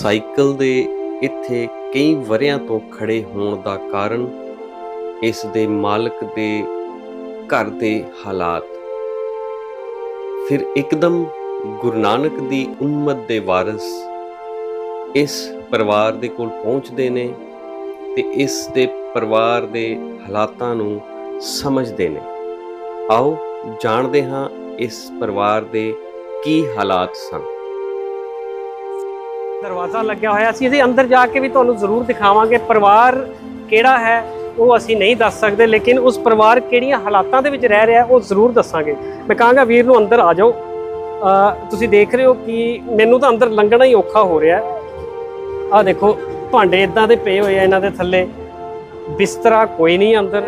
Cycle ਦੇ ਇੱਥੇ ਕਈ ਵਰਿਆਂ ਤੋਂ ਖੜੇ ਹੋਣ ਦਾ ਕਾਰਨ ਇਸ ਦੇ ਮਾਲਕ ਦੇ ਘਰ ਦੇ ਹਾਲਾਤ। ਫਿਰ ਇੱਕਦਮ ਗੁਰੂ ਨਾਨਕ ਦੀ ਉਮਤ ਦੇ ਵਾਰਿਸ ਇਸ ਪਰਿਵਾਰ ਦੇ ਕੋਲ ਪਹੁੰਚਦੇ ਨੇ ਤੇ ਇਸ ਦੇ ਪਰਿਵਾਰ ਦੇ ਹਾਲਾਤਾਂ ਨੂੰ ਸਮਝਦੇ ਨੇ। ਆਓ ਜਾਣਦੇ ਹਾਂ ਇਸ ਪਰਿਵਾਰ ਦੇ ਕੀ ਹਾਲਾਤ ਸਨ। ਦਰਵਾਜ਼ਾ ਲੱਗਿਆ ਹੋਇਆ ਸੀ। ਅਸੀਂ ਅੰਦਰ ਜਾ ਕੇ ਵੀ ਤੁਹਾਨੂੰ ਜ਼ਰੂਰ ਦਿਖਾਵਾਂਗੇ ਪਰਿਵਾਰ ਕਿਹੜਾ ਹੈ ਉਹ ਅਸੀਂ ਨਹੀਂ ਦੱਸ ਸਕਦੇ ਲੇਕਿਨ ਉਸ ਪਰਿਵਾਰ ਕਿਹੜੀਆਂ ਹਾਲਾਤਾਂ ਦੇ ਵਿੱਚ ਰਹਿ ਰਿਹਾ ਉਹ ਜ਼ਰੂਰ ਦੱਸਾਂਗੇ। ਮੈਂ ਕਹਾਂਗਾ ਵੀਰ ਨੂੰ ਅੰਦਰ ਆ ਜਾਓ। ਤੁਸੀਂ ਦੇਖ ਰਹੇ ਹੋ ਕਿ ਮੈਨੂੰ ਤਾਂ ਅੰਦਰ ਲੰਘਣਾ ਹੀ ਔਖਾ ਹੋ ਰਿਹਾ ਆ ਦੇਖੋ ਭਾਂਡੇ ਇਦਾਂ ਦੇ ਪਏ ਹੋਏ ਆ ਇਹਨਾਂ ਦੇ ਥੱਲੇ। ਬਿਸਤਰਾ ਕੋਈ ਨਹੀਂ ਅੰਦਰ।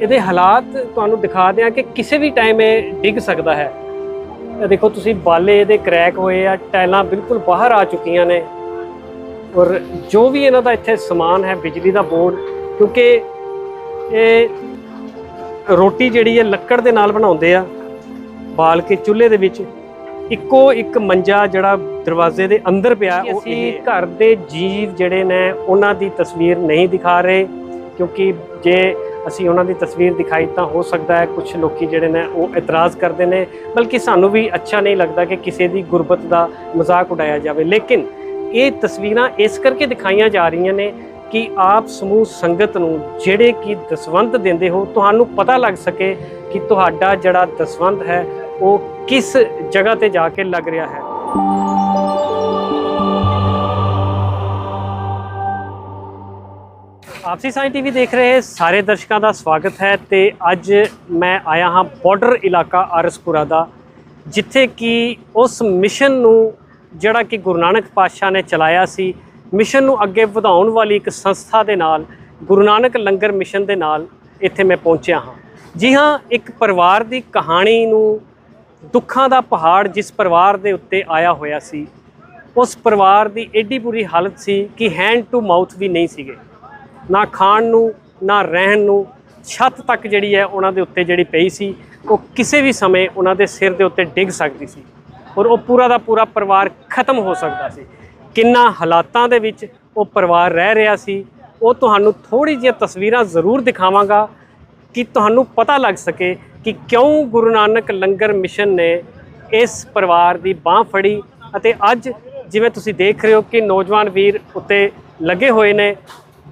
ਇਹਦੇ ਹਾਲਾਤ ਤੁਹਾਨੂੰ ਦਿਖਾ ਦਿਆਂ ਕਿ ਕਿਸੇ ਵੀ ਟਾਈਮ ਇਹ ਡਿੱਗ ਸਕਦਾ ਹੈ। ਇਹ ਦੇਖੋ ਤੁਸੀਂ ਬਾਲੇ ਇਹਦੇ ਕਰੈਕ ਹੋਏ ਆ ਟਾਈਲਾਂ ਬਿਲਕੁਲ ਬਾਹਰ ਆ ਚੁੱਕੀਆਂ ਨੇ। ਔਰ ਜੋ ਵੀ ਇਹਨਾਂ ਦਾ ਇੱਥੇ ਸਮਾਨ ਹੈ ਬਿਜਲੀ ਦਾ ਬੋਰਡ ਕਿਉਂਕਿ ਇਹ ਰੋਟੀ ਜਿਹੜੀ ਹੈ ਲੱਕੜ ਦੇ ਨਾਲ ਬਣਾਉਂਦੇ ਆ ਬਾਲ ਕੇ ਚੁੱਲ੍ਹੇ ਦੇ ਵਿੱਚ। ਇੱਕੋ ਇੱਕ ਮੰਜਾ ਜਿਹੜਾ ਦਰਵਾਜ਼ੇ ਦੇ ਅੰਦਰ ਪਿਆ ਉਹ ਅਸੀਂ ਘਰ ਦੇ ਜੀਵ ਜਿਹੜੇ ਨੇ ਉਹਨਾਂ ਦੀ ਤਸਵੀਰ ਨਹੀਂ ਦਿਖਾ ਰਹੇ ਕਿਉਂਕਿ ਜੇ ਅਸੀਂ ਉਹਨਾਂ ਦੀ ਤਸਵੀਰ ਦਿਖਾਈ ਤਾਂ ਹੋ ਸਕਦਾ ਹੈ ਕੁਝ ਲੋਕੀ ਜਿਹੜੇ ਨੇ ਉਹ ਇਤਰਾਜ਼ ਕਰਦੇ ਨੇ, ਬਲਕਿ ਸਾਨੂੰ ਵੀ ਅੱਛਾ ਨਹੀਂ ਲੱਗਦਾ ਕਿ ਕਿਸੇ ਦੀ ਗੁਰਬਤ ਦਾ ਮਜ਼ਾਕ ਉਡਾਇਆ ਜਾਵੇ। ਲੇਕਿਨ ਇਹ ਤਸਵੀਰਾਂ ਇਸ ਕਰਕੇ ਦਿਖਾਈਆਂ ਜਾ ਰਹੀਆਂ ਨੇ ਕਿ ਆਪ ਸਮੂਹ ਸੰਗਤ ਨੂੰ ਜਿਹੜੇ ਕਿ ਦਸਵੰਤ ਦਿੰਦੇ ਹੋ, ਤੁਹਾਨੂੰ ਪਤਾ ਲੱਗ ਸਕੇ ਕਿ ਤੁਹਾਡਾ ਜਿਹੜਾ ਦਸਵੰਤ ਹੈ, ਉਹ ਕਿਸ ਜਗ੍ਹਾ ਤੇ ਜਾ ਕੇ ਲੱਗ ਰਿਹਾ ਹੈ। ਆਪਸੀ ਸਾਈ ਟੀਵੀ ਦੇਖ ਰਹੇ ਸਾਰੇ ਦਰਸ਼ਕਾਂ ਦਾ ਸਵਾਗਤ ਹੈ ਤੇ ਅੱਜ ਮੈਂ ਆਇਆ ਹਾਂ ਬਾਰਡਰ ਇਲਾਕਾ ਆਰਸਪੁਰਾ ਦਾ, ਜਿੱਥੇ ਕਿ ਉਸ ਮਿਸ਼ਨ ਨੂੰ ਜਿਹੜਾ ਕਿ ਗੁਰੂ ਨਾਨਕ ਪਾਤਸ਼ਾਹ ਨੇ ਚਲਾਇਆ ਸੀ ਮਿਸ਼ਨ ਨੂੰ ਅੱਗੇ ਵਧਾਉਣ ਵਾਲੀ ਇੱਕ ਸੰਸਥਾ ਦੇ ਨਾਲ, ਗੁਰੂ ਨਾਨਕ ਲੰਗਰ ਮਿਸ਼ਨ ਦੇ ਨਾਲ ਇੱਥੇ ਮੈਂ ਪਹੁੰਚਿਆ ਹਾਂ। ਜੀ ਹਾਂ, ਇੱਕ ਪਰਿਵਾਰ ਦੀ ਕਹਾਣੀ ਨੂੰ ਦੁੱਖਾਂ ਦਾ ਪਹਾੜ ਜਿਸ ਪਰਿਵਾਰ ਦੇ ਉੱਤੇ ਆਇਆ ਹੋਇਆ ਸੀ, ਉਸ ਪਰਿਵਾਰ ਦੀ ਐਡੀ ਬੁਰੀ ਹਾਲਤ ਸੀ ਕਿ ਹੈਂਡ ਟੂ ਮਾਊਥ ਵੀ ਨਹੀਂ ਸੀਗੇ। ਨਾ ਖਾਣ ਨੂੰ, ਨਾ ਰਹਿਣ ਨੂੰ, ਛੱਤ ਤੱਕ ਜਿਹੜੀ ਹੈ ਉਹਨਾਂ ਦੇ ਉੱਤੇ ਜਿਹੜੀ ਪਈ ਸੀ, ਉਹ ਕਿਸੇ ਵੀ ਸਮੇਂ ਉਹਨਾਂ ਦੇ ਸਿਰ ਦੇ ਉੱਤੇ ਡਿੱਗ ਸਕਦੀ ਸੀ ਔਰ ਉਹ ਪੂਰਾ ਦਾ ਪੂਰਾ ਪਰਿਵਾਰ ਖਤਮ ਹੋ ਸਕਦਾ ਸੀ। ਕਿੰਨਾ ਹਾਲਾਤਾਂ ਦੇ ਵਿੱਚ ਉਹ ਪਰਿਵਾਰ ਰਹਿ ਰਿਹਾ ਸੀ, ਉਹ ਤੁਹਾਨੂੰ ਥੋੜੀ ਜਿਹੀ ਤਸਵੀਰਾਂ ਜ਼ਰੂਰ ਦਿਖਾਵਾਂਗਾ ਕਿ ਤੁਹਾਨੂੰ ਪਤਾ ਲੱਗ ਸਕੇ ਕਿ ਕਿਉਂ ਗੁਰੂ ਨਾਨਕ ਲੰਗਰ ਮਿਸ਼ਨ ਨੇ ਇਸ ਪਰਿਵਾਰ ਦੀ ਬਾਹ ਫੜੀ ਅਤੇ ਅੱਜ ਜਿਵੇਂ ਤੁਸੀਂ ਦੇਖ ਰਹੇ ਹੋ ਕਿ ਨੌਜਵਾਨ ਵੀਰ ਉੱਤੇ ਲੱਗੇ ਹੋਏ ਨੇ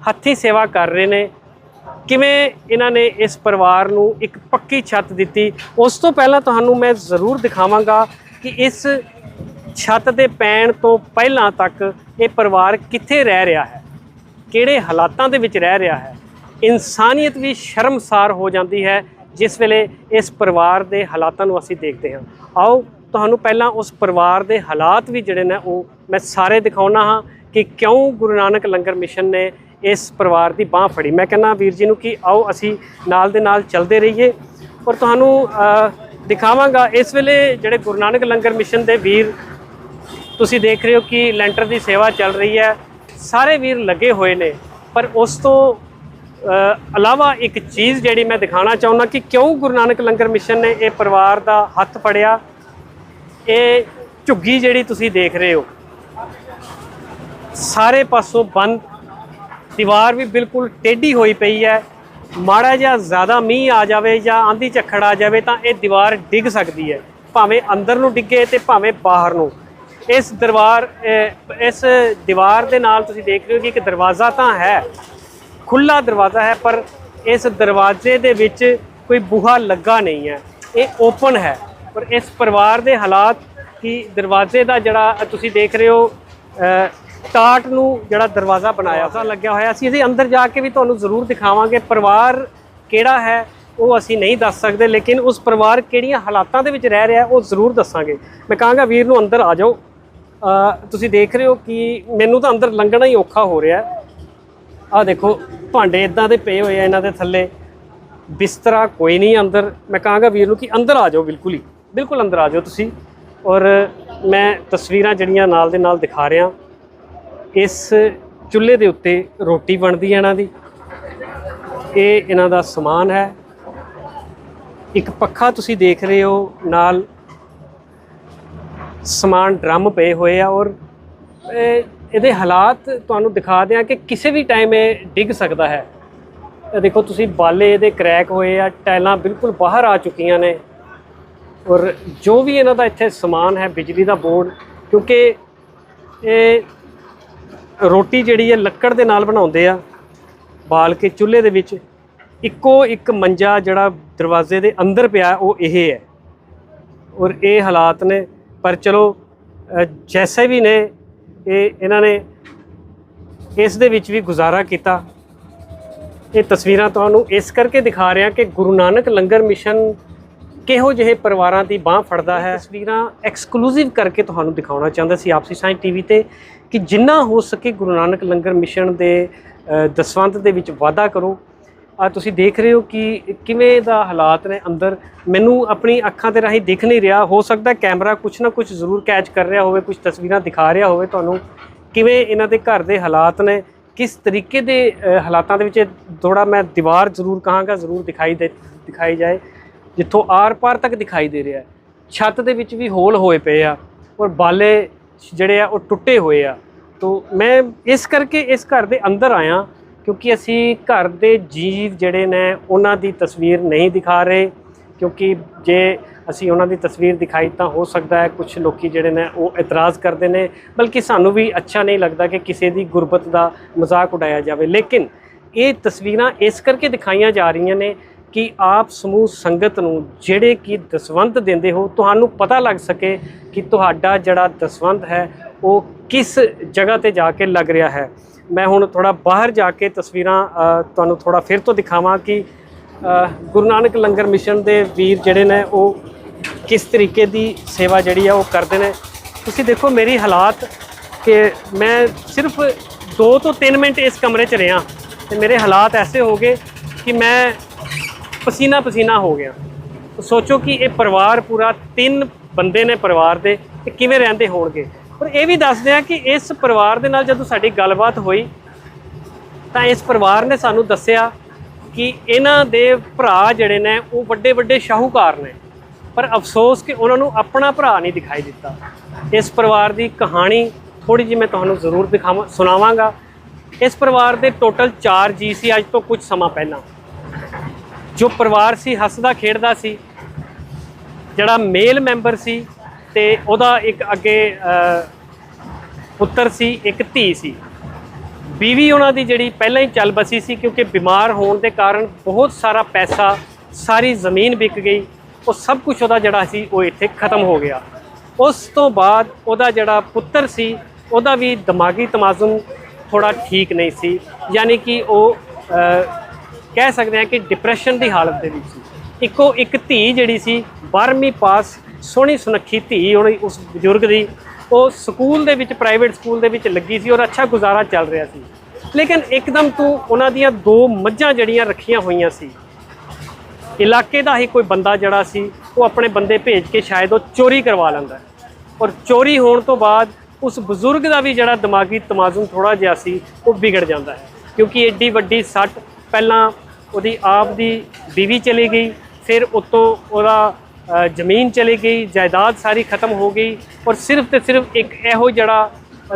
ਹੱਥੀ ਸੇਵਾ ਕਰ ਰਹੇ ਨੇ। ਕਿਵੇਂ ਇਹਨਾਂ ਨੇ ਇਸ ਪਰਿਵਾਰ ਨੂੰ ਇੱਕ ਪੱਕੀ ਛੱਤ ਦਿੱਤੀ? ਉਸ ਤੋਂ ਪਹਿਲਾਂ ਤੁਹਾਨੂੰ ਮੈਂ ਜ਼ਰੂਰ ਦਿਖਾਵਾਂਗਾ ਕਿ ਇਸ ਛੱਤ ਦੇ ਪੈਣ ਤੋਂ ਪਹਿਲਾਂ ਤੱਕ ਇਹ ਪਰਿਵਾਰ ਕਿੱਥੇ ਰਹਿ ਰਿਹਾ ਹੈ। ਕਿਹੜੇ ਹਾਲਾਤਾਂ ਦੇ ਵਿੱਚ ਰਹਿ ਰਿਹਾ ਹੈ? ਇਨਸਾਨੀਅਤ ਵੀ ਸ਼ਰਮਸਾਰ ਹੋ ਜਾਂਦੀ ਹੈ, ਜਿਸ ਵੇਲੇ ਇਸ ਪਰਿਵਾਰ ਦੇ ਹਾਲਾਤਾਂ ਨੂੰ ਅਸੀਂ ਦੇਖਦੇ ਹਾਂ। ਆਓ, ਤੁਹਾਨੂੰ ਪਹਿਲਾਂ ਉਸ ਪਰਿਵਾਰ ਦੇ ਹਾਲਾਤ ਵੀ ਜਿਹੜੇ ਨੇ ਉਹ ਮੈਂ ਸਾਰੇ ਦਿਖਾਉਣਾ ਹਾਂ ਕਿ ਕਿਉਂ ਗੁਰੂ ਨਾਨਕ ਲੰਗਰ ਮਿਸ਼ਨ ਨੇ ਇਸ ਪਰਿਵਾਰ ਦੀ ਬਾਹ ਫੜੀ। ਮੈਂ ਕਹਿੰਦਾ ਵੀਰ ਜੀ ਨੂੰ ਕਿ ਆਓ ਅਸੀਂ ਨਾਲ ਦੇ ਨਾਲ ਚੱਲਦੇ ਰਹੀਏ ਔਰ ਤੁਹਾਨੂੰ ਦਿਖਾਵਾਂਗਾ। ਇਸ ਵੇਲੇ ਜਿਹੜੇ ਗੁਰੂ ਨਾਨਕ ਲੰਗਰ ਮਿਸ਼ਨ ਦੇ ਵੀਰ, ਤੁਸੀਂ ਦੇਖ ਰਹੇ ਹੋ ਕਿ ਲੈਂਟਰ ਦੀ ਸੇਵਾ ਚੱਲ ਰਹੀ ਹੈ। ਸਾਰੇ ਵੀਰ ਲੱਗੇ ਹੋਏ ਨੇ, ਪਰ ਉਸ ਤੋਂ ਇਲਾਵਾ ਇੱਕ ਚੀਜ਼ ਜਿਹੜੀ ਮੈਂ ਦਿਖਾਣਾ ਚਾਹੁੰਦਾ ਕਿ ਕਿਉਂ ਗੁਰੂ ਨਾਨਕ ਲੰਗਰ ਮਿਸ਼ਨ ਨੇ ਇਹ ਪਰਿਵਾਰ ਦਾ ਹੱਥ ਫੜਿਆ। ਇਹ ਝੁੱਗੀ ਜਿਹੜੀ ਤੁਸੀਂ ਦੇਖ ਰਹੇ ਹੋ, ਸਾਰੇ ਪਾਸੋਂ ਬੰਦ ਦੀਵਾਰ ਵੀ ਬਿਲਕੁਲ ਟੇਢੀ ਹੋਈ ਪਈ ਹੈ। ਮਾੜਾ ਜਿਹਾ ਜ਼ਿਆਦਾ ਮੀਂਹ ਆ ਜਾਵੇ ਜਾਂ ਆਂਧੀ ਝੱਖੜ ਆ ਜਾਵੇ ਤਾਂ ਇਹ ਦੀਵਾਰ ਡਿੱਗ ਸਕਦੀ ਹੈ, ਭਾਵੇਂ ਅੰਦਰ ਨੂੰ ਡਿੱਗੇ ਤੇ ਭਾਵੇਂ ਬਾਹਰ ਨੂੰ। ਇਸ ਦਰਬਾਰ ਇਸ ਦੀਵਾਰ ਦੇ ਨਾਲ ਤੁਸੀਂ ਦੇਖ ਰਹੇ ਹੋ ਕਿ ਇੱਕ ਦਰਵਾਜ਼ਾ ਤਾਂ ਹੈ ਖੁੱਲਾ ਦਰਵਾਜ਼ਾ ਹੈ, ਪਰ ਇਸ ਦਰਵਾਜ਼ੇ ਦੇ ਵਿੱਚ ਕੋਈ ਬੂਹਾ ਲੱਗਾ ਨਹੀਂ ਹੈ। ਇਹ ਓਪਨ ਹੈ, ਪਰ ਇਸ ਪਰਿਵਾਰ ਦੇ ਹਾਲਾਤ ਕਿ ਦਰਵਾਜ਼ੇ ਦਾ ਜਿਹੜਾ ਤੁਸੀਂ ਦੇਖ ਰਹੇ ਹੋ ਟਾਟ ਨੂੰ ਜਿਹੜਾ ਦਰਵਾਜ਼ਾ ਬਣਾਇਆ ਹੋਇਆ ਲੱਗਿਆ ਹੋਇਆ। ਸੀ ਅਸੀਂ ਅੰਦਰ ਜਾ ਕੇ ਵੀ ਤੁਹਾਨੂੰ ਜ਼ਰੂਰ ਦਿਖਾਵਾਂਗੇ ਪਰਿਵਾਰ ਕਿਹੜਾ ਹੈ, ਉਹ ਅਸੀਂ ਨਹੀਂ ਦੱਸ ਸਕਦੇ, ਲੇਕਿਨ ਉਸ ਪਰਿਵਾਰ ਕਿਹੜੀਆਂ ਹਾਲਾਤਾਂ ਦੇ ਵਿੱਚ ਰਹਿ ਰਿਹਾ, ਉਹ ਜ਼ਰੂਰ ਦੱਸਾਂਗੇ। ਮੈਂ ਕਹਾਂਗਾ, ਵੀਰ ਨੂੰ ਅੰਦਰ ਆ ਜਾਓ। ਤੁਸੀਂ ਦੇਖ ਰਹੇ ਹੋ ਕਿ ਮੈਨੂੰ ਤਾਂ ਅੰਦਰ ਲੰਘਣਾ ਹੀ ਔਖਾ ਹੋ ਰਿਹਾ। ਆ ਦੇਖੋ, ਭਾਂਡੇ ਇਦਾਂ ਦੇ ਪਏ ਹੋਏ ਆ ਇਹਨਾਂ ਦੇ ਥੱਲੇ। ਬਿਸਤਰਾ ਕੋਈ ਨਹੀਂ ਅੰਦਰ। ਮੈਂ ਕਹਾਂਗਾ, ਵੀਰ ਨੂੰ ਕਿ ਅੰਦਰ ਆ ਜਾਓ ਬਿਲਕੁਲ ਹੀ। ਬਿਲਕੁਲ ਅੰਦਰ ਆ ਜਾਓ ਤੁਸੀਂ। ਔਰ ਮੈਂ ਤਸਵੀਰਾਂ ਜਿਹੜੀਆਂ ਨਾਲ ਦੇ ਨਾਲ ਦਿਖਾ ਰਿਹਾ। ਇਸ ਚੁੱਲ੍ਹੇ ਦੇ ਉੱਤੇ ਰੋਟੀ ਬਣਦੀ ਹੈ ਇਹਨਾਂ ਦੀ। ਇਹ ਇਹਨਾਂ ਦਾ ਸਮਾਨ ਹੈ। ਇੱਕ ਪੱਖਾ ਤੁਸੀਂ ਦੇਖ ਰਹੇ ਹੋ, ਨਾਲ ਸਮਾਨ ਡਰਮ ਪਏ ਹੋਏ ਆ ਔਰ ਇਹਦੇ ਹਾਲਾਤ ਤੁਹਾਨੂੰ ਦਿਖਾ ਦਿਆਂ ਕਿ ਕਿਸੇ ਵੀ ਟਾਈਮ ਇਹ ਡਿੱਗ ਸਕਦਾ ਹੈ। ਇਹ ਦੇਖੋ ਤੁਸੀਂ, ਬਾਲੇ ਇਹਦੇ ਕਰੈਕ ਹੋਏ ਆ ਟਾਈਲਾਂ ਬਿਲਕੁਲ ਬਾਹਰ ਆ ਚੁੱਕੀਆਂ ਨੇ। ਔਰ ਜੋ ਵੀ ਇਹਨਾਂ ਦਾ ਇੱਥੇ ਸਮਾਨ ਹੈ, ਬਿਜਲੀ ਦਾ ਬੋਰਡ, ਕਿਉਂਕਿ ਇਹ ਰੋਟੀ ਜਿਹੜੀ ਹੈ ਲੱਕੜ ਦੇ ਨਾਲ ਬਣਾਉਂਦੇ ਆ, ਬਾਲ ਕੇ ਚੁੱਲ੍ਹੇ ਦੇ ਵਿੱਚ, ਇੱਕੋ ਇੱਕ ਮੰਜਾ ਜਿਹੜਾ ਦਰਵਾਜ਼ੇ ਦੇ ਅੰਦਰ ਪਿਆ ਉਹ ਇਹ ਹੈ। ਔਰ ਇਹ ਹਾਲਾਤ ਨੇ, ਪਰ ਚਲੋ ਜੈਸੇ ਵੀ ਨੇ, ਇਹ ਇਹਨਾਂ ਨੇ ਇਸ ਦੇ ਵਿੱਚ ਵੀ ਗੁਜ਼ਾਰਾ ਕੀਤਾ। ਇਹ ਤਸਵੀਰਾਂ ਤੁਹਾਨੂੰ ਇਸ ਕਰਕੇ ਦਿਖਾ ਰਿਹਾ ਕਿ ਗੁਰੂ ਨਾਨਕ ਲੰਗਰ ਮਿਸ਼ਨ ਕਿਹੋ ਜਿਹੇ ਪਰਿਵਾਰਾਂ ਦੀ ਬਾਹ ਫੜਦਾ ਹੈ? ਤਸਵੀਰਾਂ ਐਕਸਕਲੂਸਿਵ ਕਰਕੇ ਤੁਹਾਨੂੰ ਦਿਖਾਉਣਾ ਚਾਹੁੰਦਾ ਸੀ ਆਪਸੀ ਸਾਇੰਸ ਟੀਵੀ ਤੇ ਕਿ ਜਿੰਨਾ ਹੋ ਸਕੇ ਗੁਰੂ ਨਾਨਕ ਲੰਗਰ ਮਿਸ਼ਨ ਦੇ ਅ, ਦਸਵੰਧ ਦੇ ਵਿੱਚ ਵਾਅਦਾ ਕਰੋ। ਆ ਤੁਸੀਂ ਦੇਖ ਰਹੇ ਹੋ ਕਿ ਕਿਵੇਂ ਦਾ ਹਾਲਾਤ ਨੇ ਅੰਦਰ। ਮੈਨੂੰ ਆਪਣੀ ਅੱਖਾਂ ਦੇ ਰਾਹੀਂ ਦਿਖ ਨਹੀਂ ਰਿਹਾ। ਹੋ ਸਕਦਾ ਕੈਮਰਾ ਕੁਛ ਨਾ ਕੁਛ ਜ਼ਰੂਰ ਕੈਚ ਕਰ ਰਿਹਾ ਹੋਵੇ ਕੁਝ ਤਸਵੀਰਾਂ ਦਿਖਾ ਰਿਹਾ ਹੋਵੇ। ਤੁਹਾਨੂੰ ਕਿਵੇਂ ਇਹਨਾਂ ਦੇ ਘਰ ਦੇ ਹਾਲਾਤ ਨੇ? ਕਿਸ ਤਰੀਕੇ ਦੇ ਹਾਲਾਤਾਂ ਦੇ ਵਿੱਚ ਥੋੜਾ ਮੈਂ ਦੀਵਾਰ ਜ਼ਰੂਰ ਕਹਾਂਗਾ ਜ਼ਰੂਰ ਦਿਖਾਈ ਦੇ ਦਿਖਾਈ ਜਾਏ। ਜਿੱਥੋਂ ਆਰ-ਪਾਰ ਤੱਕ ਦਿਖਾਈ ਦੇ ਰਿਹਾ ਛੱਤ ਦੇ ਵਿੱਚ ਵੀ ਹੋਲ ਹੋਏ ਪਏ ਆ ਔਰ ਬਾਲੇ ਜਿਹੜੇ ਆ ਉਹ ਟੁੱਟੇ ਹੋਏ ਆ। ਤੋ ਮੈਂ ਇਸ ਕਰਕੇ ਇਸ ਘਰ ਦੇ ਅੰਦਰ ਆਇਆ ਕਿਉਂਕਿ ਅਸੀਂ ਘਰ ਦੇ ਜੀਵ ਜਿਹੜੇ ਨੇ ਉਹਨਾਂ ਦੀ ਤਸਵੀਰ ਨਹੀਂ ਦਿਖਾ ਰਹੇ। ਕਿਉਂਕਿ ਜੇ ਅਸੀਂ ਉਹਨਾਂ ਦੀ ਤਸਵੀਰ ਦਿਖਾਈ ਤਾਂ ਹੋ ਸਕਦਾ ਹੈ ਕੁਝ ਲੋਕੀ ਜਿਹੜੇ ਨੇ ਉਹ ਇਤਰਾਜ਼ ਕਰਦੇ ਨੇ, ਬਲਕਿ ਸਾਨੂੰ ਵੀ ਅੱਛਾ ਨਹੀਂ ਲੱਗਦਾ ਕਿ ਕਿਸੇ ਦੀ ਗੁਰਬਤ ਦਾ ਮਜ਼ਾਕ ਉਡਾਇਆ ਜਾਵੇ। ਲੇਕਿਨ ਇਹ ਤਸਵੀਰਾਂ ਇਸ ਕਰਕੇ ਦਿਖਾਈਆਂ ਜਾ ਰਹੀਆਂ ਨੇ ਕਿ ਆਪ ਸਮੂਹ ਸੰਗਤ ਨੂੰ ਜਿਹੜੇ ਕਿ ਦਸਵੰਤ ਦਿੰਦੇ ਹੋ, ਤੁਹਾਨੂੰ ਪਤਾ ਲੱਗ ਸਕੇ ਕਿ ਤੁਹਾਡਾ ਜਿਹੜਾ ਦਸਵੰਤ ਹੈ, ਉਹ ਕਿਸ ਜਗ੍ਹਾ ਤੇ ਜਾ ਕੇ ਲੱਗ ਰਿਹਾ ਹੈ। ਮੈਂ ਹੁਣ ਥੋੜਾ ਬਾਹਰ ਜਾ ਕੇ ਤਸਵੀਰਾਂ ਤੁਹਾਨੂੰ ਥੋੜਾ ਫਿਰ ਤੋਂ ਦਿਖਾਵਾਂ ਕਿ ਗੁਰੂ ਨਾਨਕ ਲੰਗਰ ਮਿਸ਼ਨ ਦੇ ਵੀਰ ਜਿਹੜੇ ਨੇ, ਉਹ ਕਿਸ ਤਰੀਕੇ ਦੀ ਸੇਵਾ ਜਿਹੜੀ ਆ ਉਹ ਕਰਦੇ ਨੇ। ਤੁਸੀਂ ਦੇਖੋ ਮੇਰੀ ਹਾਲਾਤ ਕਿ ਮੈਂ ਸਿਰਫ 2 ਤੋਂ 3 ਮਿੰਟ ਇਸ ਕਮਰੇ 'ਚ ਰਿਹਾ ਤੇ ਮੇਰੇ ਹਾਲਾਤ ਐਸੇ ਹੋ ਗਏ ਕਿ ਮੈਂ ਪਸੀਨਾ ਪਸੀਨਾ ਹੋ ਗਿਆ। ਸੋਚੋ ਕਿ ਇਹ ਪਰਿਵਾਰ ਪੂਰਾ ਤਿੰਨ ਬੰਦੇ ਨੇ ਪਰਿਵਾਰ ਦੇ, ਤੇ ਕਿਵੇਂ ਰਹਿੰਦੇ ਹੋਣਗੇ? ਪਰ ਇਹ ਵੀ ਦੱਸਦੇ ਆ ਕਿ ਇਸ ਪਰਿਵਾਰ ਦੇ ਨਾਲ ਜਦੋਂ ਸਾਡੀ ਗੱਲਬਾਤ ਹੋਈ, ਤਾਂ ਇਸ ਪਰਿਵਾਰ ਨੇ ਸਾਨੂੰ ਦੱਸਿਆ ਕਿ ਇਹਨਾਂ ਦੇ ਭਰਾ ਜਿਹੜੇ ਨੇ, ਉਹ ਵੱਡੇ ਵੱਡੇ ਸ਼ਾਹੂਕਾਰ ਨੇ। ਪਰ ਅਫਸੋਸ ਕਿ ਉਹਨਾਂ ਨੂੰ ਆਪਣਾ ਭਰਾ ਨਹੀਂ ਦਿਖਾਈ ਦਿੱਤਾ। ਇਸ ਪਰਿਵਾਰ ਦੀ ਕਹਾਣੀ ਥੋੜੀ ਜਿਹੀ ਮੈਂ ਤੁਹਾਨੂੰ ਜ਼ਰੂਰ ਦਿਖਾਵਾਂ, ਸੁਣਾਵਾਂਗਾ। ਇਸ ਪਰਿਵਾਰ ਦੇ ਟੋਟਲ 4 ਜੀ ਸੀ ਅੱਜ ਤੋਂ ਕੁਝ ਸਮਾਂ ਪਹਿਲਾਂ। ਜੋ ਪਰਿਵਾਰ ਸੀ, ਹੱਸਦਾ, ਖੇਡਦਾ ਸੀ, ਜਿਹੜਾ ਮੇਲ ਮੈਂਬਰ ਸੀ ਤੇ ਉਹਦਾ ਇੱਕ ਅੱਗੇ ਪੁੱਤਰ ਸੀ, ਇੱਕ ਧੀ ਸੀ। ਬੀਵੀ ਉਹਨਾਂ ਦੀ ਜਿਹੜੀ ਪਹਿਲਾਂ ਹੀ ਚੱਲ ਬਸੀ ਸੀ ਕਿਉਂਕਿ ਬਿਮਾਰ ਹੋਣ ਦੇ ਕਾਰਨ ਬਹੁਤ ਸਾਰਾ ਪੈਸਾ, ਸਾਰੀ ਜ਼ਮੀਨ ਵਿਕ ਗਈ। ਉਹ ਸਭ ਕੁਝ ਉਹਦਾ ਜਿਹੜਾ ਸੀ, ਉਹ ਇੱਥੇ ਖਤਮ ਹੋ ਗਿਆ। ਉਸ ਤੋਂ ਬਾਅਦ ਉਹਦਾ ਜਿਹੜਾ ਪੁੱਤਰ ਸੀ, ਉਹਦਾ ਵੀ ਦਿਮਾਗੀ ਤਮਾਜ਼ਨ ਥੋੜਾ ਠੀਕ ਨਹੀਂ ਸੀ। ਯਾਨੀ ਕਿ ਉਹ ਕਹਿ ਸਕਦੇ ਹਾਂ ਕਿ ਡਿਪਰੈਸ਼ਨ ਦੀ ਹਾਲਤ ਦੇ ਵਿੱਚ ਸੀ। ਇੱਕੋ ਇੱਕ ਧੀ ਜਿਹੜੀ ਸੀ 12ਵੀਂ ਪਾਸ ਸੋਹਣੀ ਸੁਨੱਖੀ ਧੀ ਉਹਦੀ ਉਸ ਬਜ਼ੁਰਗ ਦੀ, ਉਹ ਸਕੂਲ ਦੇ ਵਿੱਚ ਪ੍ਰਾਈਵੇਟ ਸਕੂਲ ਦੇ ਵਿੱਚ ਲੱਗੀ ਸੀ ਔਰ ਅੱਛਾ ਗੁਜ਼ਾਰਾ ਚੱਲ ਰਿਹਾ ਸੀ। ਲੇਕਿਨ ਇੱਕਦਮ ਤੋਂ ਉਹਨਾਂ ਦੀਆਂ ਦੋ ਮੱਝਾਂ ਜਿਹੜੀਆਂ ਰੱਖੀਆਂ ਹੋਈਆਂ ਸੀ, ਇਲਾਕੇ ਦਾ ਹੀ ਕੋਈ ਬੰਦਾ ਜਿਹੜਾ ਸੀ, ਉਹ ਆਪਣੇ ਬੰਦੇ ਭੇਜ ਕੇ ਸ਼ਾਇਦ ਉਹ ਚੋਰੀ ਕਰਵਾ ਲੈਂਦਾ। ਔਰ ਚੋਰੀ ਹੋਣ ਤੋਂ ਬਾਅਦ ਉਸ ਬਜ਼ੁਰਗ ਦਾ ਵੀ ਜਿਹੜਾ ਦਿਮਾਗੀ ਤਮਾਜ਼ਨ ਥੋੜਾ ਜਿਹਾ ਸੀ, ਉਹ ਵਿਗੜ ਜਾਂਦਾ ਹੈ। ਕਿਉਂਕਿ ਏਡੀ ਵੱਡੀ ਸੱਟ ਪਹਿਲਾਂ ਉਹਦੀ ਆਪ ਦੀ ਬੀਵੀ ਚਲੀ ਗਈ, ਫਿਰ ਉਤੋਂ ਉਹਦਾ ਜ਼ਮੀਨ ਚਲੀ ਗਈ, ਜਾਇਦਾਦ ਸਾਰੀ ਖਤਮ ਹੋ ਗਈ ਔਰ ਸਿਰਫ ਤੇ ਸਿਰਫ ਇੱਕ ਇਹੋ ਜਿਹੜਾ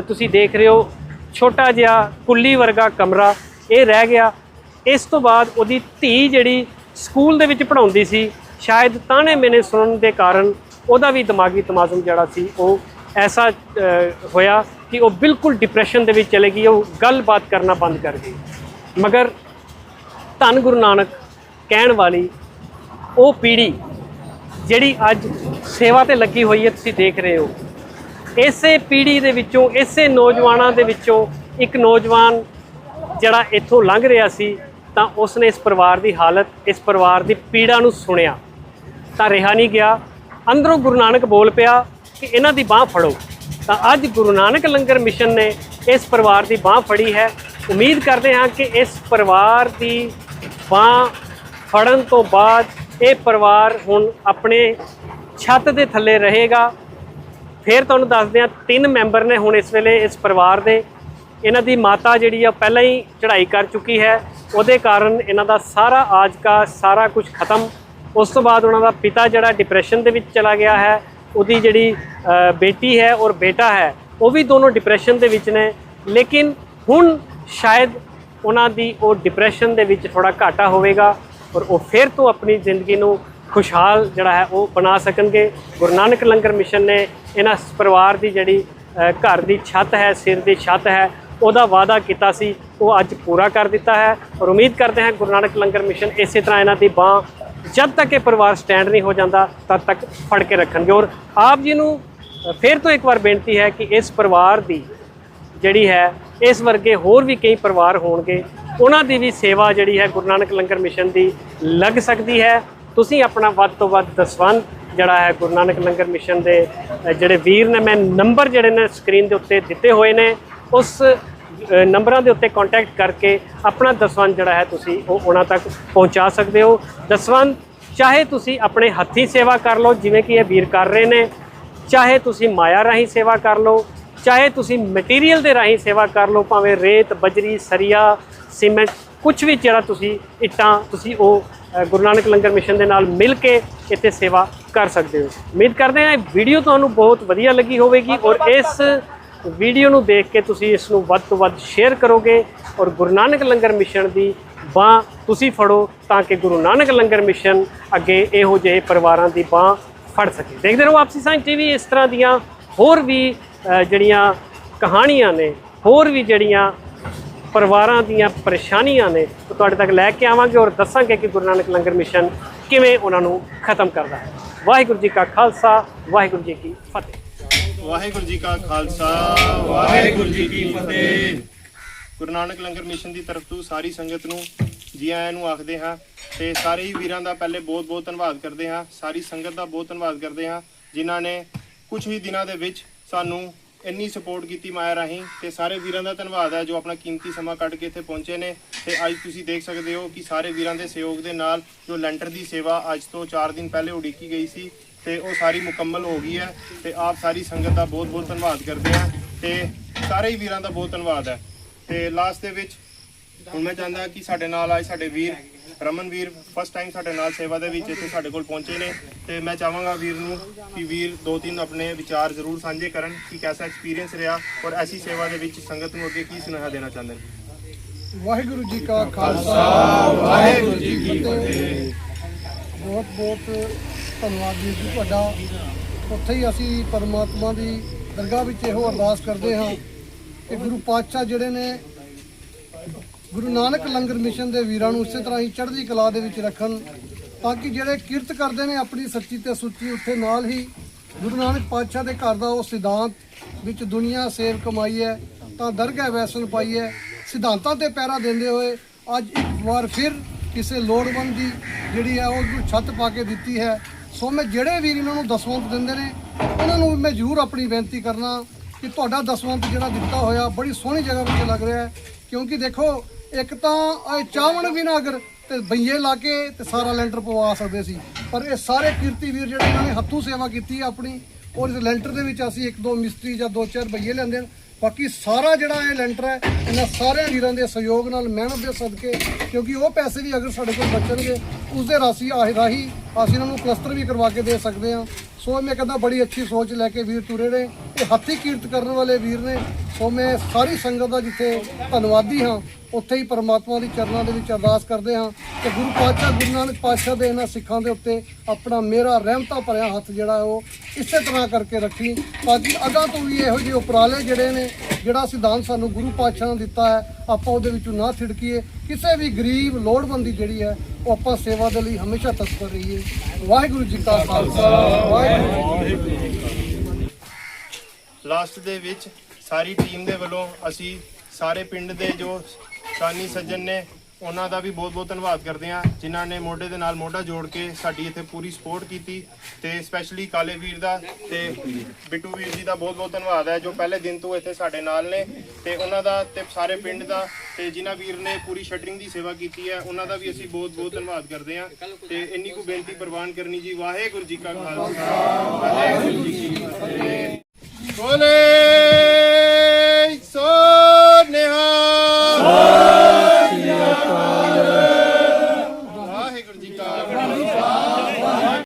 ਤੁਸੀਂ ਦੇਖ ਰਹੇ ਹੋ, ਛੋਟਾ ਜਿਹਾ ਕੁੱਲੀ ਵਰਗਾ ਕਮਰਾ, ਇਹ ਰਹਿ ਗਿਆ। ਇਸ ਤੋਂ ਬਾਅਦ ਉਹਦੀ ਧੀ ਜਿਹੜੀ ਸਕੂਲ ਦੇ ਵਿੱਚ ਪੜ੍ਹਾਉਂਦੀ ਸੀ, ਸ਼ਾਇਦ ਤਾਣੇ ਮੈਨੇ ਸੁਣਨ ਦੇ ਕਾਰਨ ਉਹਦਾ ਵੀ ਦਿਮਾਗੀ ਤਮਾਜ਼ਮ ਜਿਹੜਾ ਸੀ, ਉਹ ਐਸਾ ਹੋਇਆ ਕਿ ਉਹ ਬਿਲਕੁਲ ਡਿਪਰੈਸ਼ਨ ਦੇ ਵਿੱਚ ਚਲੇ ਗਈ, ਉਹ ਗੱਲਬਾਤ ਕਰਨਾ ਬੰਦ ਕਰ ਗਈ। ਮਗਰ ਧੰਨ ਗੁਰੂ ਨਾਨਕ ਕਹਿਣ ਵਾਲੀ ਉਹ ਪੀੜ੍ਹੀ ਜਿਹੜੀ ਅੱਜ ਸੇਵਾ ਤੇ ਲੱਗੀ ਹੋਈ ਹੈ, ਤੁਸੀਂ ਦੇਖ ਰਹੇ ਹੋ। ਇਸੇ ਪੀੜ੍ਹੀ ਦੇ ਵਿੱਚੋਂ, ਇਸੇ ਨੌਜਵਾਨਾਂ ਦੇ ਵਿੱਚੋਂ ਇੱਕ ਨੌਜਵਾਨ ਜਿਹੜਾ ਇੱਥੋਂ ਲੰਘ ਰਿਹਾ ਸੀ, ਤਾਂ ਉਸਨੇ ਇਸ ਪਰਿਵਾਰ ਦੀ ਹਾਲਤ, ਇਸ ਪਰਿਵਾਰ ਦੀ ਪੀੜਾ ਨੂੰ ਸੁਣਿਆ। ਤਾਂ ਰਿਹਾ ਨਹੀਂ ਗਿਆ। ਅੰਦਰੋਂ ਗੁਰੂ ਨਾਨਕ ਬੋਲ ਪਿਆ ਕਿ ਇਹਨਾਂ ਦੀ ਬਾਹ ਫੜੋ। ਤਾਂ ਅੱਜ ਗੁਰੂ ਨਾਨਕ ਲੰਗਰ ਮਿਸ਼ਨ ਨੇ ਇਸ ਪਰਿਵਾਰ ਦੀ ਬਾਹ ਫੜੀ ਹੈ। ਉਮੀਦ ਕਰਦੇ ਹਾਂ ਕਿ ਇਸ ਪਰਿਵਾਰ ਦੀ ਬਾਹ ਫੜਨ ਤੋਂ ਬਾਅਦ ਇਹ ਪਰਿਵਾਰ ਹੁਣ ਆਪਣੇ ਛੱਤ ਦੇ ਥੱਲੇ ਰਹੇਗਾ। ਫਿਰ ਤੁਹਾਨੂੰ ਦੱਸਦੇ ਹਾਂ, ਤਿੰਨ ਮੈਂਬਰ ਨੇ ਹੁਣ ਇਸ ਵੇਲੇ ਇਸ ਪਰਿਵਾਰ ਦੇ। ਇਹਨਾਂ ਦੀ ਮਾਤਾ ਜਿਹੜੀ ਆ ਪਹਿਲਾਂ ਹੀ ਚੜ੍ਹਾਈ ਕਰ ਚੁੱਕੀ ਹੈ। ਉਹਦੇ ਕਾਰਨ ਇਹਨਾਂ ਦਾ ਸਾਰਾ ਆਜਕਾ, ਸਾਰਾ ਕੁਝ ਖਤਮ। ਉਸ ਤੋਂ ਬਾਅਦ ਉਹਨਾਂ ਦਾ ਪਿਤਾ ਜਿਹੜਾ ਡਿਪਰੈਸ਼ਨ ਦੇ ਵਿੱਚ ਚਲਾ ਗਿਆ ਹੈ। ਉਹਦੀ ਜਿਹੜੀ ਬੇਟੀ ਹੈ ਔਰ ਬੇਟਾ ਹੈ, ਉਹ ਵੀ ਦੋਨੋਂ ਡਿਪਰੈਸ਼ਨ ਦੇ ਵਿੱਚ ਨੇ। ਲੇਕਿਨ ਹੁਣ ਸ਼ਾਇਦ ਉਹਨਾਂ ਦੀ ਉਹ ਡਿਪਰੈਸ਼ਨ ਦੇ ਵਿੱਚ ਥੋੜਾ ਘਾਟਾ ਹੋਵੇਗਾ ਔਰ ਉਹ ਫਿਰ ਤੋਂ ਆਪਣੀ ਜ਼ਿੰਦਗੀ ਨੂੰ ਖੁਸ਼ਹਾਲ ਜਿਹੜਾ ਹੈ ਉਹ ਬਣਾ ਸਕਣਗੇ। ਗੁਰੂ ਨਾਨਕ ਲੰਗਰ ਮਿਸ਼ਨ ਨੇ ਇਹਨਾਂ ਪਰਿਵਾਰ ਦੀ ਜਿਹੜੀ ਘਰ ਦੀ ਛੱਤ ਹੈ, ਸਿਰ ਦੀ ਛੱਤ ਹੈ, ਉਹਦਾ ਵਾਅਦਾ ਕੀਤਾ ਸੀ, ਉਹ ਅੱਜ ਪੂਰਾ ਕਰ ਦਿੱਤਾ ਹੈ ਔਰ ਉਮੀਦ ਕਰਦੇ ਹਾਂ ਗੁਰੂ ਨਾਨਕ ਲੰਗਰ ਮਿਸ਼ਨ ਇਸੇ ਤਰ੍ਹਾਂ ਇਹਨਾਂ ਦੀ ਬਾਹ ਜਦ ਤੱਕ ਇਹ ਪਰਿਵਾਰ ਸਟੈਂਡ ਨਹੀਂ ਹੋ ਜਾਂਦਾ, ਤਦ ਤੱਕ ਫੜ ਕੇ ਰੱਖਣਗੇ। ਔਰ ਆਪ ਜੀ ਨੂੰ ਫਿਰ ਤੋਂ ਇੱਕ ਵਾਰ ਬੇਨਤੀ ਹੈ ਕਿ ਇਸ ਪਰਿਵਾਰ ਦੀ ਜਿਹੜੀ ਹੈ, ਇਸ ਵਰਗੇ ਹੋਰ ਵੀ ਕਈ ਪਰਿਵਾਰ ਹੋਣਗੇ, ਉਹਨਾਂ ਦੀ ਵੀ ਸੇਵਾ ਜਿਹੜੀ ਹੈ ਗੁਰੂ ਨਾਨਕ ਲੰਗਰ ਮਿਸ਼ਨ ਦੀ ਲੱਗ ਸਕਦੀ ਹੈ। ਤੁਸੀਂ ਆਪਣਾ ਵੱਧ ਤੋਂ ਵੱਧ ਦਸਵੰਧ ਜਿਹੜਾ ਹੈ ਗੁਰੂ ਨਾਨਕ ਲੰਗਰ ਮਿਸ਼ਨ ਦੇ ਜਿਹੜੇ ਵੀਰ ਨੇ, ਮੈਂ ਨੰਬਰ ਜਿਹੜੇ ਨੇ ਸਕਰੀਨ ਦੇ ਉੱਤੇ ਦਿੱਤੇ ਹੋਏ ਨੇ, ਉਸ ਨੰਬਰਾਂ ਦੇ ਉੱਤੇ ਕੰਟੈਕਟ ਕਰਕੇ ਆਪਣਾ ਦਸਵੰਧ ਜਿਹੜਾ ਹੈ ਤੁਸੀਂ ਉਹ ਉਹਨਾਂ ਤੱਕ ਪਹੁੰਚਾ ਸਕਦੇ ਹੋ। ਦਸਵੰਧ, ਚਾਹੇ ਤੁਸੀਂ ਆਪਣੇ ਹੱਥੀਂ ਸੇਵਾ ਕਰ ਲਓ, ਜਿਵੇਂ ਕਿ ਇਹ ਵੀਰ ਕਰ ਰਹੇ ਨੇ, ਚਾਹੇ ਤੁਸੀਂ ਮਾਇਆ ਰਾਹੀਂ ਸੇਵਾ ਕਰ ਲਓ ਚਾਹੇ ਤੁਸੀਂ ਮਟੀਰੀਅਲ ਦੇ ਰਾਹੀਂ ਸੇਵਾ ਕਰ ਲਓ ਭਾਵੇਂ ਰੇਤ ਬਜਰੀ ਸਰੀਆ ਸੀਮੈਂਟ ਕੁਝ ਵੀ ਜਿਹੜਾ ਤੁਸੀਂ ਇੱਟਾਂ ਤੁਸੀਂ ਉਹ ਗੁਰੂ ਨਾਨਕ ਲੰਗਰ ਮਿਸ਼ਨ ਦੇ ਨਾਲ ਮਿਲ ਕੇ ਇੱਥੇ ਸੇਵਾ ਕਰ ਸਕਦੇ ਹੋ। ਉਮੀਦ ਕਰਦੇ ਹਾਂ ਇਹ ਵੀਡੀਓ ਤੁਹਾਨੂੰ ਬਹੁਤ ਵਧੀਆ ਲੱਗੀ ਹੋਵੇਗੀ ਔਰ ਇਸ ਵੀਡੀਓ ਨੂੰ ਦੇਖ ਕੇ ਤੁਸੀਂ ਇਸ ਨੂੰ ਵੱਧ ਤੋਂ ਵੱਧ ਸ਼ੇਅਰ ਕਰੋਗੇ ਔਰ ਗੁਰੂ ਨਾਨਕ ਲੰਗਰ ਮਿਸ਼ਨ ਦੀ ਬਾਹ ਤੁਸੀਂ ਫੜੋ ਤਾਂ ਕਿ ਗੁਰੂ ਨਾਨਕ ਲੰਗਰ ਮਿਸ਼ਨ ਅੱਗੇ ਇਹੋ ਜਿਹੇ ਪਰਿਵਾਰਾਂ ਦੀ ਬਾਹ ਫੜ ਸਕੇ। ਦੇਖਦੇ ਰਹੋ ਆਪਸੀ ਸਾਂਝ ਟੀਵੀ ਇਸ ਤਰ੍ਹਾਂ ਦੀਆਂ ਹੋਰ ਵੀ ਜਿਹੜੀਆਂ ਕਹਾਣੀਆਂ ਨੇ, ਹੋਰ ਵੀ ਜਿਹੜੀਆਂ ਪਰਿਵਾਰਾਂ ਦੀਆਂ ਪਰੇਸ਼ਾਨੀਆਂ ਨੇ, ਉਹ ਤੁਹਾਡੇ ਤੱਕ ਲੈ ਕੇ ਆਵਾਂਗੇ ਔਰ ਦੱਸਾਂਗੇ ਕਿ ਗੁਰੂ ਨਾਨਕ ਲੰਗਰ ਮਿਸ਼ਨ ਕਿਵੇਂ ਉਹਨਾਂ ਨੂੰ ਖਤਮ ਕਰਦਾ ਹੈ। ਵਾਹਿਗੁਰੂ ਜੀ ਕਾ ਖਾਲਸਾ, ਵਾਹਿਗੁਰੂ ਜੀ ਕੀ ਫਤਿਹ। ਵਾਹਿਗੁਰੂ ਜੀ ਕਾ ਖਾਲਸਾ, ਵਾਹਿਗੁਰੂ ਜੀ ਕੀ ਫਤਿਹ। ਗੁਰੂ ਨਾਨਕ ਲੰਗਰ ਮਿਸ਼ਨ ਦੀ ਤਰਫ ਤੋਂ ਸਾਰੀ ਸੰਗਤ ਨੂੰ, ਜੀ ਆਇਆਂ ਨੂੰ ਆਖਦੇ ਹਾਂ ਤੇ ਸਾਰੇ ਹੀ ਵੀਰਾਂ ਦਾ ਪਹਿਲੇ ਬਹੁਤ ਬਹੁਤ ਧੰਨਵਾਦ ਕਰਦੇ ਹਾਂ। ਸਾਰੀ ਸੰਗਤ ਦਾ ਬਹੁਤ ਧੰਨਵਾਦ ਕਰਦੇ ਹਾਂ, ਜਿਨ੍ਹਾਂ ਨੇ ਕੁਝ ਹੀ ਦਿਨਾਂ ਦੇ ਵਿੱਚ ਸਾਨੂੰ ਇੰਨੀ ਸਪੋਰਟ ਕੀਤੀ ਮਾਇਆ ਰਾਹੀਂ ਤੇ ਸਾਰੇ ਵੀਰਾਂ ਦਾ ਧੰਨਵਾਦ ਹੈ ਜੋ ਆਪਣਾ ਕੀਮਤੀ ਸਮਾਂ ਕੱਢ ਕੇ ਇੱਥੇ ਪਹੁੰਚੇ ਨੇ ਤੇ ਅੱਜ ਤੁਸੀਂ ਦੇਖ ਸਕਦੇ ਹੋ ਕਿ ਸਾਰੇ ਵੀਰਾਂ ਦੇ ਸਹਿਯੋਗ ਦੇ ਨਾਲ ਜੋ ਲੈਂਟਰ ਦੀ ਸੇਵਾ ਅੱਜ ਤੋਂ 4 ਦਿਨ ਪਹਿਲੇ ਉਡੀਕੀ ਗਈ ਸੀ ਤੇ ਉਹ ਸਾਰੀ ਮੁਕੰਮਲ ਹੋ ਗਈ ਹੈ ਤੇ ਆਪ ਸਾਰੀ ਸੰਗਤ ਦਾ ਬਹੁਤ ਬਹੁਤ ਧੰਨਵਾਦ ਕਰਦੇ ਹਾਂ ਤੇ ਸਾਰੇ ਹੀ ਵੀਰਾਂ ਦਾ ਬਹੁਤ ਧੰਨਵਾਦ ਹੈ ਤੇ ਲਾਸਟ ਦੇ ਵਿੱਚ ਹੁਣ ਮੈਂ ਚਾਹੁੰਦਾ ਕਿ ਸਾਡੇ ਨਾਲ ਆਏ ਸਾਡੇ ਵੀਰ ਰਮਨ ਵੀਰ ਫਸਟ ਟਾਈਮ ਸਾਡੇ ਨਾਲ ਸੇਵਾ ਦੇ ਵਿੱਚ ਇੱਥੇ ਸਾਡੇ ਕੋਲ ਪਹੁੰਚੇ ਨੇ ਤੇ ਮੈਂ ਚਾਹਾਂਗਾ ਵੀਰ ਨੂੰ ਕਿ ਵੀਰ ਦੋ ਤਿੰਨ ਆਪਣੇ ਵਿਚਾਰ ਜ਼ਰੂਰ ਸਾਂਝੇ ਕਰਨ ਕਿ ਕੈਸਾ ਐਕਸਪੀਰੀਅੰਸ ਰਿਹਾ ਔਰ ਐਸੀ ਸੇਵਾ ਦੇ ਵਿੱਚ ਸੰਗਤ ਨੂੰ ਅੱਗੇ ਕੀ ਸੁਨੇਹਾ ਦੇਣਾ ਚਾਹੁੰਦੇ ਨੇ? ਵਾਹਿਗੁਰੂ ਜੀ ਕਾ ਖਾਲਸਾ ਵਾਹਿਗੁਰੂ ਜੀ ਕੀ ਫਤਿਹ। ਬਹੁਤ ਬਹੁਤ ਧੰਨਵਾਦ ਜੀ ਜੀ ਤੁਹਾਡਾ। ਉੱਥੇ ਹੀ ਅਸੀਂ ਪਰਮਾਤਮਾ ਦੀ ਦਰਗਾਹ ਵਿੱਚ ਇਹੋ ਅਰਦਾਸ ਕਰਦੇ ਹਾਂ ਕਿ ਗੁਰੂ ਪਾਤਸ਼ਾਹ ਜਿਹੜੇ ਨੇ ਗੁਰੂ ਨਾਨਕ ਲੰਗਰ ਮਿਸ਼ਨ ਦੇ ਵੀਰਾਂ ਨੂੰ ਉਸੇ ਤਰ੍ਹਾਂ ਹੀ ਚੜ੍ਹਦੀ ਕਲਾ ਦੇ ਵਿੱਚ ਰੱਖਣ ਤਾਂ ਕਿ ਜਿਹੜੇ ਕਿਰਤ ਕਰਦੇ ਨੇ ਆਪਣੀ ਸੱਚੀ ਤੇ ਸੁੱਚੀ ਉੱਥੇ ਨਾਲ ਹੀ ਗੁਰੂ ਨਾਨਕ ਪਾਤਸ਼ਾਹ ਦੇ ਘਰ ਦਾ ਉਹ ਸਿਧਾਂਤ ਵਿੱਚ ਦੁਨੀਆ ਸੇਵ ਕਮਾਈ ਹੈ, ਤਾਂ ਦਰਗਾਹ ਵੈਸਨ ਪਾਈ ਹੈ, ਸਿਧਾਂਤਾਂ ਤੇ ਪਹਿਰਾ ਦਿੰਦੇ ਹੋਏ ਅੱਜ ਇੱਕ ਵਾਰ ਫਿਰ ਕਿਸੇ ਲੋੜਵੰਦ ਦੀ ਜਿਹੜੀ ਹੈ ਉਹ ਛੱਤ ਪਾ ਕੇ ਦਿੱਤੀ ਹੈ। ਸੋ ਮੈਂ ਜਿਹੜੇ ਵੀਰ ਇਹਨਾਂ ਨੂੰ ਦਸਵੰਤ ਦਿੰਦੇ ਨੇ, ਉਹਨਾਂ ਨੂੰ ਮੈਂ ਜ਼ਰੂਰ ਆਪਣੀ ਬੇਨਤੀ ਕਰਨਾ ਕਿ ਤੁਹਾਡਾ ਦਸਵੰਤ ਜਿਹੜਾ ਦਿੱਤਾ ਹੋਇਆ ਬੜੀ ਸੋਹਣੀ ਜਗ੍ਹਾ ਵਿੱਚ ਲੱਗ ਰਿਹਾ ਹੈ। ਕਿਉਂਕਿ ਦੇਖੋ ਇੱਕ ਤਾਂ ਇਹ ਚਾਵਣ ਵੀ ਨਾ ਅਗਰ ਤੇ ਬਈਏ ਲਾ ਕੇ ਤੇ ਸਾਰਾ ਲੈਂਟਰ ਪਵਾ ਸਕਦੇ ਸੀ। ਪਰ ਇਹ ਸਾਰੇ ਕੀਰਤੀ ਵੀਰ ਜਿਹੜੇ ਇਹਨਾਂ ਨੇ ਹੱਥੋਂ ਸੇਵਾ ਕੀਤੀ ਹੈ ਆਪਣੀ, ਔਰ ਇਸ ਲੈਂਟਰ ਦੇ ਵਿੱਚ ਅਸੀਂ ਇੱਕ ਦੋ ਮਿਸਤਰੀ ਜਾਂ ਦੋ ਚਾਰ ਬਈਏ ਲੈਂਦੇ ਹਾਂ ਬਾਕੀ ਸਾਰਾ ਜਿਹੜਾ ਇਹ ਲੈਂਟਰ ਹੈ, ਇਹਨਾਂ ਸਾਰਿਆਂ ਵੀਰਾਂ ਦੇ ਸਹਿਯੋਗ ਨਾਲ, ਮਿਹਨਤ ਦੇ ਸਦਕੇ, ਕਿਉਂਕਿ ਉਹ ਪੈਸੇ ਵੀ ਅਗਰ ਸਾਡੇ ਕੋਲ ਬਚਣਗੇ ਉਸ ਦੇ ਰਾਸੀ ਆਹ ਰਾਹੀਂ ਅਸੀਂ ਇਹਨਾਂ ਨੂੰ ਪਲਸਟਰ ਵੀ ਕਰਵਾ ਕੇ ਦੇ ਸਕਦੇ ਹਾਂ। ਸੋ ਮੈਂ ਕਹਿੰਦਾ ਬੜੀ ਅੱਛੀ ਸੋਚ ਲੈ ਕੇ ਵੀਰ ਤੁਰੇ ਨੇ। ਇਹ ਹੱਥੀਂ ਕੀਰਤ ਕਰਨ ਵਾਲੇ ਵੀਰ ਨੇ। ਸੋ ਮੈਂ ਸਾਰੀ ਸੰਗਤ ਦਾ ਜਿੱਥੇ ਧੰਨਵਾਦੀ ਹਾਂ ਉੱਥੇ ਹੀ ਪਰਮਾਤਮਾ ਦੀ ਚਰਨਾਂ ਦੇ ਵਿੱਚ ਅਰਦਾਸ ਕਰਦੇ ਹਾਂ ਕਿ ਗੁਰੂ ਪਾਤਸ਼ਾਹ, ਗੁਰੂ ਨਾਨਕ ਪਾਤਸ਼ਾਹ ਦੇ ਇਹਨਾਂ ਸਿੱਖਾਂ ਦੇ ਉੱਤੇ ਆਪਣਾ ਮੇਰਾ ਰਹਿਮਤਾ ਭਰਿਆ ਹੱਥ ਜਿਹੜਾ ਉਹ ਇਸੇ ਤਰ੍ਹਾਂ ਕਰਕੇ ਰੱਖੀ। ਤਾਂ ਕਿ ਅਗਾਂ ਤੋਂ ਵੀ ਇਹੋ ਜਿਹੇ ਉਪਰਾਲੇ ਜਿਹੜੇ ਨੇ, ਜਿਹੜਾ ਸਿਧਾਂਤ ਸਾਨੂੰ ਗੁਰੂ ਪਾਤਸ਼ਾਹ ਨੇ ਦਿੱਤਾ ਹੈ, ਆਪਾਂ ਉਹਦੇ ਵਿੱਚੋਂ ਨਾ ਛਿੜਕੀਏ ਕਿਸੇ ਵੀ ਗਰੀਬ, ਲੋੜਵੰਦੀ ਜਿਹੜੀ ਹੈ, ਉਹ ਆਪਾਂ ਸੇਵਾ ਦੇ ਲਈ ਹਮੇਸ਼ਾ ਤਤਪਰ ਰਹੀਏ। ਵਾਹਿਗੁਰੂ ਜੀ ਕਾ ਖਾਲਸਾ। ਵਾਹਿਗੁਰੂ ਜੀ ਕੀ ਫਤਿਹ। ਲਾਸਟ ਦੇ ਵਿੱਚ ਸਾਰੀ ਟੀਮ ਦੇ ਵੱਲੋਂ ਅਸੀਂ ਸਾਰੇ ਪਿੰਡ ਦੇ ਜੋ ਸਾਨੀ ਸੱਜਣ ਨੇ ਉਹਨਾਂ ਦਾ ਵੀ ਬਹੁਤ-ਬਹੁਤ ਧੰਨਵਾਦ ਕਰਦੇ ਹਾਂ, ਜਿਨ੍ਹਾਂ ਨੇ ਮੋਢੇ ਦੇ ਨਾਲ ਮੋਢਾ ਜੋੜ ਕੇ ਸਾਡੀ ਇੱਥੇ ਪੂਰੀ ਸਪੋਰਟ ਕੀਤੀ ਤੇ ਸਪੈਸ਼ਲੀ ਕਾਲੇ ਵੀਰ ਦਾ ਤੇ ਬਿੱਟੂ ਵੀਰ ਜੀ ਦਾ ਬਹੁਤ-ਬਹੁਤ ਧੰਨਵਾਦ ਹੈ, ਜੋ ਪਹਿਲੇ ਦਿਨ ਤੋਂ ਇੱਥੇ ਸਾਡੇ ਨਾਲ ਨੇ ਤੇ ਉਹਨਾਂ ਦਾ ਤੇ ਸਾਰੇ ਪਿੰਡ ਦਾ ਤੇ ਜਿਨ੍ਹਾਂ ਵੀਰ ਨੇ ਪੂਰੀ ਸ਼ਟਰਿੰਗ ਦੀ ਸੇਵਾ ਕੀਤੀ ਹੈ, ਉਹਨਾਂ ਦਾ ਵੀ ਅਸੀਂ ਬਹੁਤ-ਬਹੁਤ ਧੰਨਵਾਦ ਕਰਦੇ ਹਾਂ ਤੇ ਇੰਨੀ ਕੁ ਬੇਨਤੀ ਪ੍ਰਵਾਨ ਕਰਨੀ ਜੀ, ਵਾਹਿਗੁਰੂ ਜੀ ਕਾ ਖਾਲਸਾ, ਵਾਹਿਗੁਰੂ ਜੀ ਕੀ ਫਤਿਹ। ਬੋਲੇ!